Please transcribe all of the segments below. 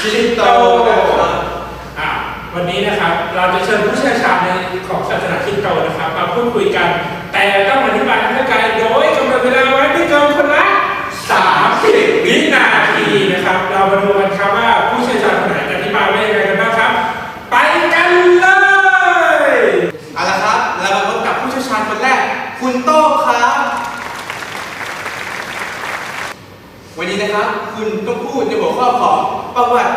ชินโตนะครับอ่าวันนี้นะครับเราจะเชิญผู้เชี่ยวชาญในของศาสนาคริสโตนะครับมาพูดคุยกัน แต่ต้องอธิบายให้เข้าใจโดยกำหนดเวลาไว้ไม่เกินคนละ 30 วินาทีนะครับ เรามาดูกันครับว่าผู้เชี่ยวชาญคนไหนจะอธิบายไว้ยังไงกันบ้างครับ ไปกันเลย เอาละครับ เรามาพบกับผู้เชี่ยวชาญคนแรก คุณโต้ครับ วันนี้นะครับ คุณต้องพูดในหัวข้อของประวัติ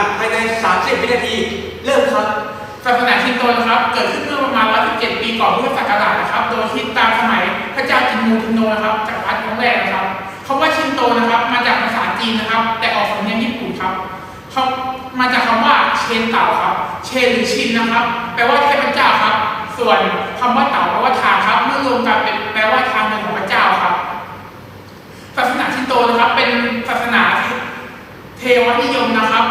ความเป็นมาภายใน 30 วินาที เริ่มครับ ศาสนาชินโตนะครับ เกิดขึ้นเมื่อประมาณ 117 ปีก่อนพุทธศักราชนะครับ โดยคิดตามสมัยพระเจ้าจินมูทินโนนะครับจักรพรรดิครั้งแรกนะครับคำว่าชินโตนะครับ มาจากภาษาจีนนะครับ แต่ออกสำเนียงญี่ปุ่นครับเขามาจากคำว่าเชนเต่าครับ เชนหรือชินนะครับ แปลว่าเทพเจ้าครับ ส่วนคำว่าเต่าแปลว่าทางครับ เมื่อรวมกันเป็นแปลว่าทางเดินของพระเจ้าครับ ศาสนาชินโตนะครับ เป็นศาสนาเทวนิยมนะครับ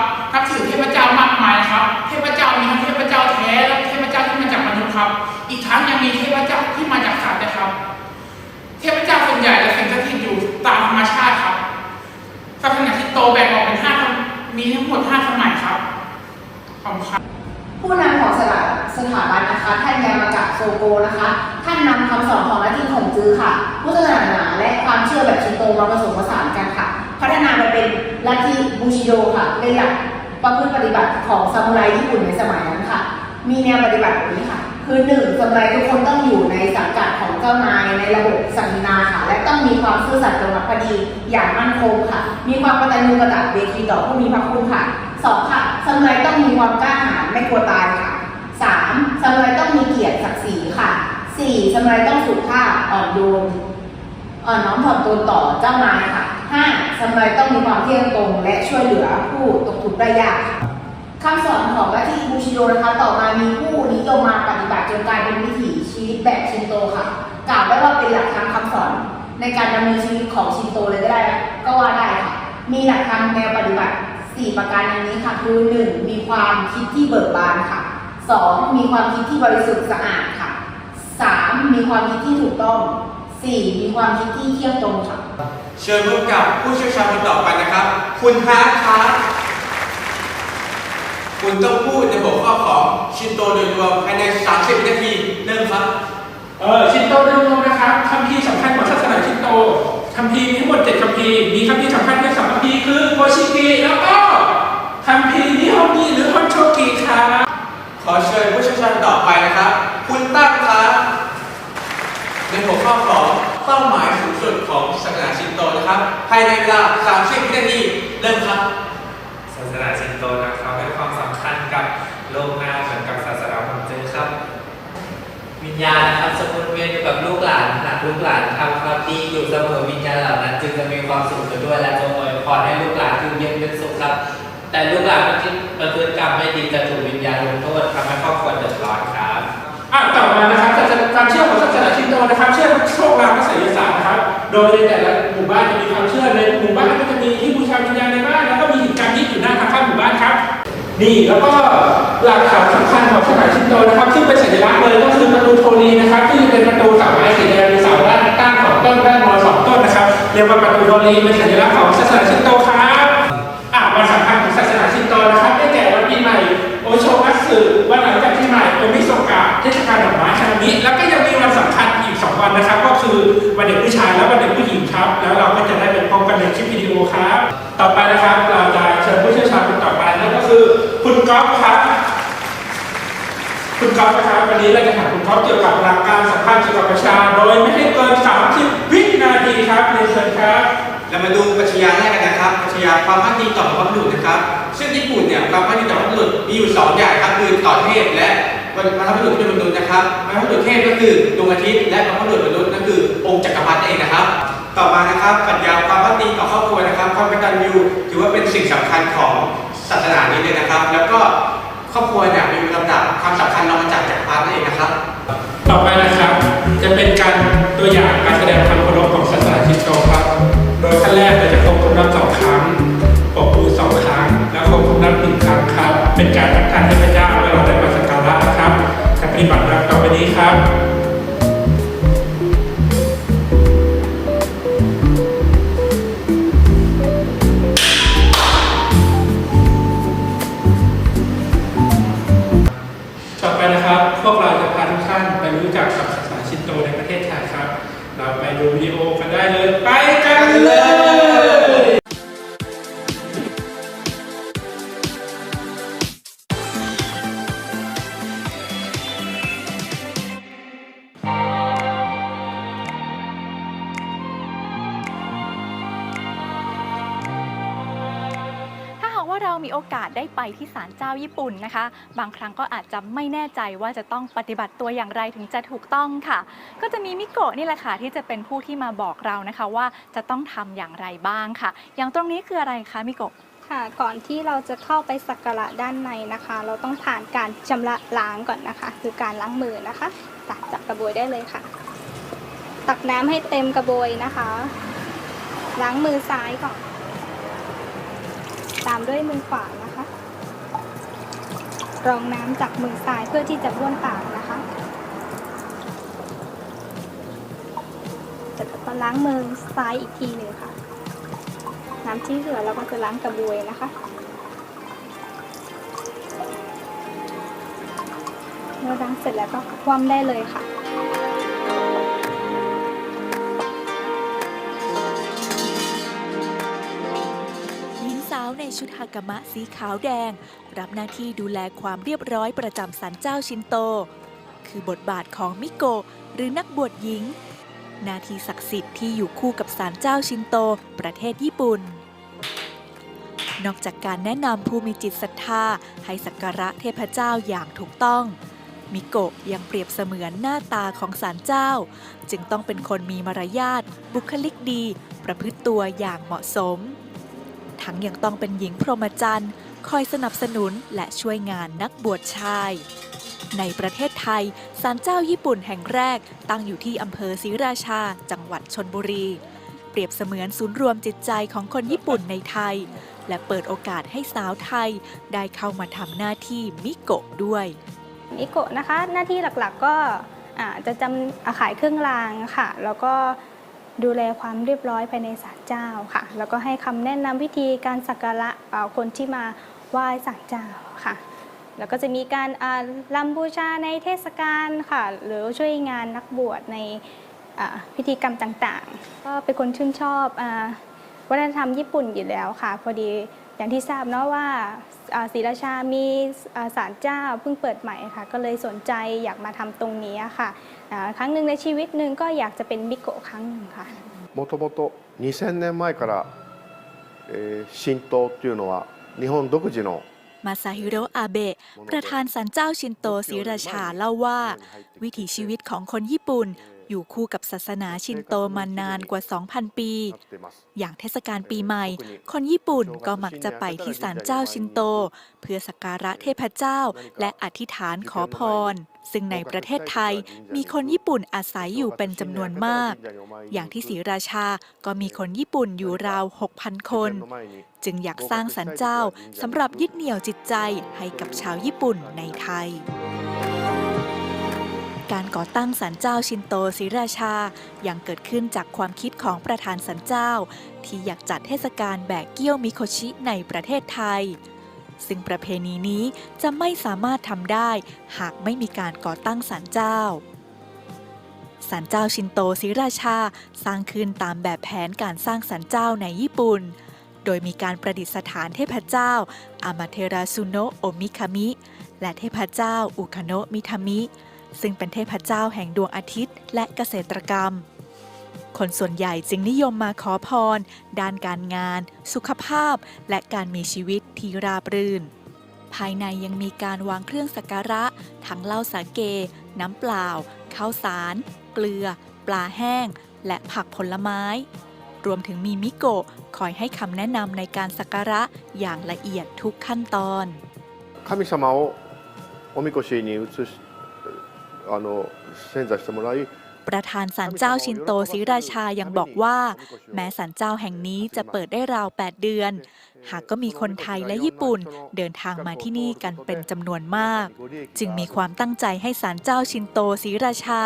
โซโกนะคะ ท่านนำคำสอนของลัทธิของจื้อค่ะ พุทธศาสนาและความเชื่อแบบชินโตมาผสมผสานกันค่ะ พัฒนามาเป็นลัทธิบูชิโดค่ะเป็นหลักประพฤติปฏิบัติของซามูไรญี่ปุ่นในสมัยนั้นค่ะ มีแนวปฏิบัติแบบนี้ค่ะ คือหนึ่งซามูไรทุกคนต้องอยู่ในสังกัดของเจ้านายในระบบสัมมนาค่ะ และต้องมีความซื่อสัตย์จงรักภักดีอย่างมั่นคงค่ะ มีความกตัญญูกตเวทีต่อผู้มีพระคุณค่ะสองค่ะซามูไรต้องมีความกล้าหาญไม่กลัวตายค่ะสามซามูไรต้องมีเกียรติศักดิ์ศรีค่ะสี่ซามูไรต้องสุภาพ อ่อนโยนอ่อนน้อมถ่อมตนต่อเจ้านายค่ะ 5. สมัยต้องมีความเที่ยงตรงและช่วยเหลือผู้ตกทุกข์ได้ยากคำสอนของลัทธิบูชิโดนะคะต่อมามีผู้นิยมมาปฏิบัติจนกลายเป็นวิถีชีวิตแบบชินโตค่ะกล่าวได้ว่าเป็นหลักธรรมคำสอนในการดำเนินชีวิตของชินโตเลยก็ได้ ก็ว่าได้ค่ะมีหลักธรรมแนวปฏิบัติ 4 ประการอย่างนี้ค่ะคือ 1. มีความคิดที่เบิกบานค่ะ 2. มีความคิดที่บริสุทธิ์สะอาดค่ะ 3. มีความคิดที่ถูกต้อง 4. มีความคิดที่เที่ยงตรงค่ะ เชิญพบกับผู้เชี่ยวชาญคนต่อไปนะครับ คุณฮาร์ดครับคุณต้องพูดในหัวข้อของชินโตโดยรวมภายใน 30วินาทีเริ่มครับ เออชินโตโดยรวมนะครับคัมภีร์สำคัญของศาสนาชินโตคัมภีร์มีทั้งหมดเจ็ดคัมภีร์มีคัมภีร์สำคัญแค่สองคัมภีร์คือโมชิกิแล้วก็คัมภีร์นิฮงกิหรือฮอนโชกิครับขอเชิญผู้เชี่ยวชาญต่อไปนะครับ คุณตั้งครับในหัว ข้อของเป้าหมายสูงสุดของศาสนาชินโตนะครับ ภายในเวลา 30วินาทีเริ่มครับ ศาสนาชินโตนะครับให้ความสำคัญกับโลกหน้าเหมือนกับศาสนาของเจอครับ วิญญาณนะครับสมุนเวียนอยู่กับลูกหลานหากลูกหลานทำความดีอยู่เสมอวิญญาณเหล่านั้น จึงจะมีความสุขอยู่ด้วยและจงอวยพรให้ลูกหลานอยู่เย็นเป็นสุขครับ แต่ลูกหลานที่ประพฤติกรรมไม่ดีจะถูกวิญญาณลงโทษทำให้ครอบครัวเดือดร้อนครับ อะต่อมานะครับศาสนาความเชื่อของศาสนาชินโตนะครับเชื่อโชคลางและไสยศาสตร์นะครับ โดยในแต่ละหมู่บ้านจะมีความเชื่อในหมู่บ้านก็จะมีที่บูชาวิญญาณในบ้านแล้วก็มีหินการยิดอยู่หน้าทางเข้าหมู่บ้านครับ นี่แล้วก็หลักฐานสำคัญของศาสนาชินโตนะครับซึ่งเป็นสัญลักษณ์เลยก็คือประตูโทนีนะครับที่เป็นประตูเสาไม้สีแดงมีเสาด้านตั้งของต้นด้านมอสองต้นนะครับเรียกว่าประตูโทนีเป็นสัญลักษณ์ของศาสนาชินโตครับอะวันสำคัญของศาสนาชินโตนะครับได้แก่วันปีใหม่โอโชมัสึวันหลังจากปีใหม่โอมิโซกะ เทศกาลดอกไม้ฮานามิแล้วก็ยังมีวันสำคัญอีกสองวันนะครับ ก็คือวันเด็กผู้ชายและวันเด็กผู้หญิงครับ แล้วเราก็จะได้ไปพบกันในคลิปวิดีโอครับ ต่อไปนะครับเราจะเชิญผู้เชี่ยวชาญคนต่อไปนั่นก็คือ คุณก๊อฟครับ คุณก๊อฟนะครับวันนี้เราจะถามคุณก๊อฟเกี่ยวกับหลักการสัมภาษณ์เกี่ยวกับประชา โดยไม่ให้เกิน 30 วินาทีครับเรียนเชิญครับเรามาดูปรัชญาแรกกันนะครับปรัชญาความพักดีต่อบรรพบุรุษนะครับ ซึ่งญี่ปุ่นเนี่ยความพักดีต่อบรรพบุรุษมีอยู่สองอย่างครับคือต่อเทพและ บรรพบุรุษที่เป็นมนุษย์นะครับบรรพบุรุษเทพก็คือดวงอาทิตย์และบรรพบุรุษมนุษย์ก็คือองค์จักรพรรดิเองนะครับ ต่อมานะครับปรัชญาความพักดีต่อครอบครัวนะครับความกตัญญูถือว่าเป็นสิ่งสำคัญของศาสนานี้เลยนะครับ แล้วก็ครอบครัวเนี่ยมีลำดับความสำคัญรองมาจากจักรพรรดิเองนะครับ ต่อไปนะครับจะเป็นการตัวอย่างการแสดงความเคารพของศาสนาคริสต์ครับโดยขั้นแรกเราจะคงคำนับสองครั้งปกมือสองครั้งแล้วคงคำนับหนึ่งครั้งครับเป็นการทักทายเท การปฏิบัติต่อไปนี้ครับ อกาสได้ไปที่ศาลเจ้าญี่ปุ่นนะคะ บางครั้งก็อาจจะไม่แน่ใจว่าจะต้องปฏิบัติตัวอย่างไรถึงจะถูกต้องค่ะ ก็จะมีมิโกะนี่แหละค่ะที่จะเป็นผู้ที่มาบอกเรานะคะว่าจะต้องทำอย่างไรบ้างค่ะ อย่างตรงนี้คืออะไรคะมิโกะค่ะก่อนที่เราจะเข้าไปสักการะด้านในนะคะ เราต้องผ่านการชำระล้างก่อนนะคะ คือการล้างมือนะคะตักจากกระบวยได้เลยค่ะ ตักน้ำให้เต็มกระบวยนะคะ ล้างมือซ้ายก่อน ตามด้วยมือขวานะคะ รองน้ำจากมือซ้ายเพื่อที่จะบ้วนปากนะคะจะก็ล้างมือซ้ายอีกทีหนึ่งค่ะ น้ำที่เหลือเราก็จะล้างกระบวยนะคะ เมื่อล้างเสร็จแล้วก็คว่ำได้เลยค่ะ ชุดฮากามะสีขาวแดง รับหน้าที่ดูแลความเรียบร้อยประจำศาลเจ้าชินโต คือบทบาทของมิโกะหรือนักบวชหญิงหนาทีศักดิ์สิทธิ์ที่อยู่คู่กับศาลเจ้าชินโต ประเทศญี่ปุ่น นอกจากการแนะนำผู้มีจิตศรัทธาให้สักการะเทพเจ้าอย่างถูกต้องมิโกะยังเปรียบเสมือนหน้าตาของศาลเจ้า จึงต้องเป็นคนมีมารยาท บุคลิกดี ประพฤติตัวอย่างเหมาะสม ทั้งยังต้องเป็นหญิงพรหมจรรย์ คอยสนับสนุนและช่วยงานนักบวชชาย ในประเทศไทยศาลเจ้าญี่ปุ่นแห่งแรก ตั้งอยู่ที่อำเภอศรีราชา จังหวัดชนบุรี เปรียบเสมือนศูนย์รวมจิตใจของคนญี่ปุ่นในไทย และเปิดโอกาสให้สาวไทยได้เข้ามาทำหน้าที่มิโกะด้วย มิโกะนะคะ หน้าที่หลักๆก็จะจำอ่าขายเครื่องรางค่ะ แล้วก็ ดูแลความเรียบร้อยภายในศาลเจ้าค่ะ แล้วก็ให้คำแนะนำวิธีการสักการะคนที่มาไหว้ศาลเจ้าค่ะ แล้วก็จะมีการอ่าลำบูชาในเทศกาลค่ะ หรือช่วยงานนักบวชในพิธีกรรมต่างๆ ก็เป็นคนชื่นชอบอวัฒนธรรมญี่ปุ่นอยู่แล้วค่ะ พอดี อย่างที่ทราบเนาะว่าอ่าศรีราชามีอ่าศาลเจ้าเพิ่งเปิดใหม่ค่ะ ก็เลยสนใจอยากมาทำตรงนี้ค่ะอ่าครั้งหนึ่งในชีวิตหนึ่งก็อยากจะเป็นมิโกะครั้งหนึ่งค่ะ もともと2000年前から、えー神道っていうのは日本独自の มาซาฮิโร่อาเบะ ประธานศาลเจ้าชินโตศรีราชาเล่าว่า วิถีชีวิตของคนญี่ปุ่น อยู่คู่กับศาสนาชินโตมานานกว่า 2,000 ปี อย่างเทศกาลปีใหม่ คนญี่ปุ่นก็มักจะไปที่ศาลเจ้าชินโต เพื่อสักการะเทพเจ้า และอธิษฐานขอพร ซึ่งในประเทศไทยมีคนญี่ปุ่นอาศัยอยู่เป็นจำนวนมาก อย่างที่ศรีราชาก็มีคนญี่ปุ่นอยู่ราว 6,000 คน จึงอยากสร้างศาลเจ้าสำหรับยึดเหนี่ยวจิตใจให้กับชาวญี่ปุ่นในไทย การก่อตั้งศาลเจ้าชินโตศรีราชา ยังเกิดขึ้นจากความคิดของประธานศาลเจ้า ที่อยากจัดเทศกาลแบกเกี้ยวมิโคชิในประเทศไทย ซึ่งประเพณีนี้จะไม่สามารถทำได้ หากไม่มีการก่อตั้งศาลเจ้าศาลเจ้าชินโตศรีราชา สร้างขึ้นตามแบบแผนการสร้างศาลเจ้าในญี่ปุ่น โดยมีการประดิษฐานเทพเจ้า อามาเทราซุโนะโอมิคามิ และเทพเจ้าอุคาโนะมิทามิ ซึ่งเป็นเทพเจ้าแห่งดวงอาทิตย์ และเกษตรกรรม คนส่วนใหญ่จึงนิยมมาขอพร ด้านการงาน สุขภาพ และการมีชีวิตที่ราบรื่น ภายในยังมีการวางเครื่องสักการะ ทั้งเหล้าสาเก น้ำเปล่า ข้าวสาร เกลือ ปลาแห้ง และผักผลไม้ รวมถึงมีมิโกะคอยให้คำแนะนำในการสักการะอย่างละเอียดทุกขั้นตอน 神様をおみこしに移し あの遷座してもらい ประธานศาลเจ้าชินโตศรีราชายังบอกว่า แม้ศาลเจ้าแห่งนี้จะเปิดได้ราว 8 เดือน หากก็มีคนไทยและญี่ปุ่นเดินทางมาที่นี่กันเป็นจำนวนมาก จึงมีความตั้งใจให้ศาลเจ้าชินโตศรีราชา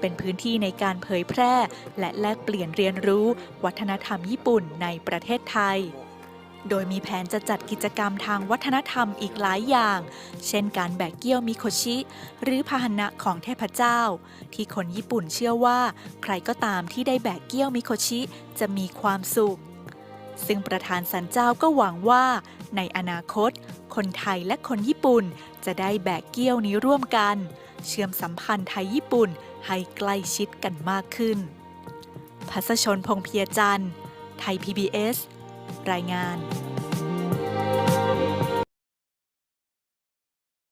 เป็นพื้นที่ในการเผยแพร่ และแลกเปลี่ยนเรียนรู้ วัฒนธรรมญี่ปุ่นในประเทศไทย โดยมีแผนจะจัดกิจกรรมทางวัฒนธรรมอีกหลายอย่าง เช่นการแบกเกี้ยวมิโคชิ หรือพาหนะของเทพเจ้า ที่คนญี่ปุ่นเชื่อว่า ใครก็ตามที่ได้แบกเกี้ยวมิโคชิจะมีความสุข ซึ่งประธานสันเจ้าก็หวังว่า ในอนาคต คนไทยและคนญี่ปุ่นจะได้แบกเกี้ยวนี้ร่วมกัน เชื่อมสัมพันธ์ไทยญี่ปุ่นให้ใกล้ชิดกันมากขึ้นพัสชนพงเพียจันทร์ไทย PBS รายงาน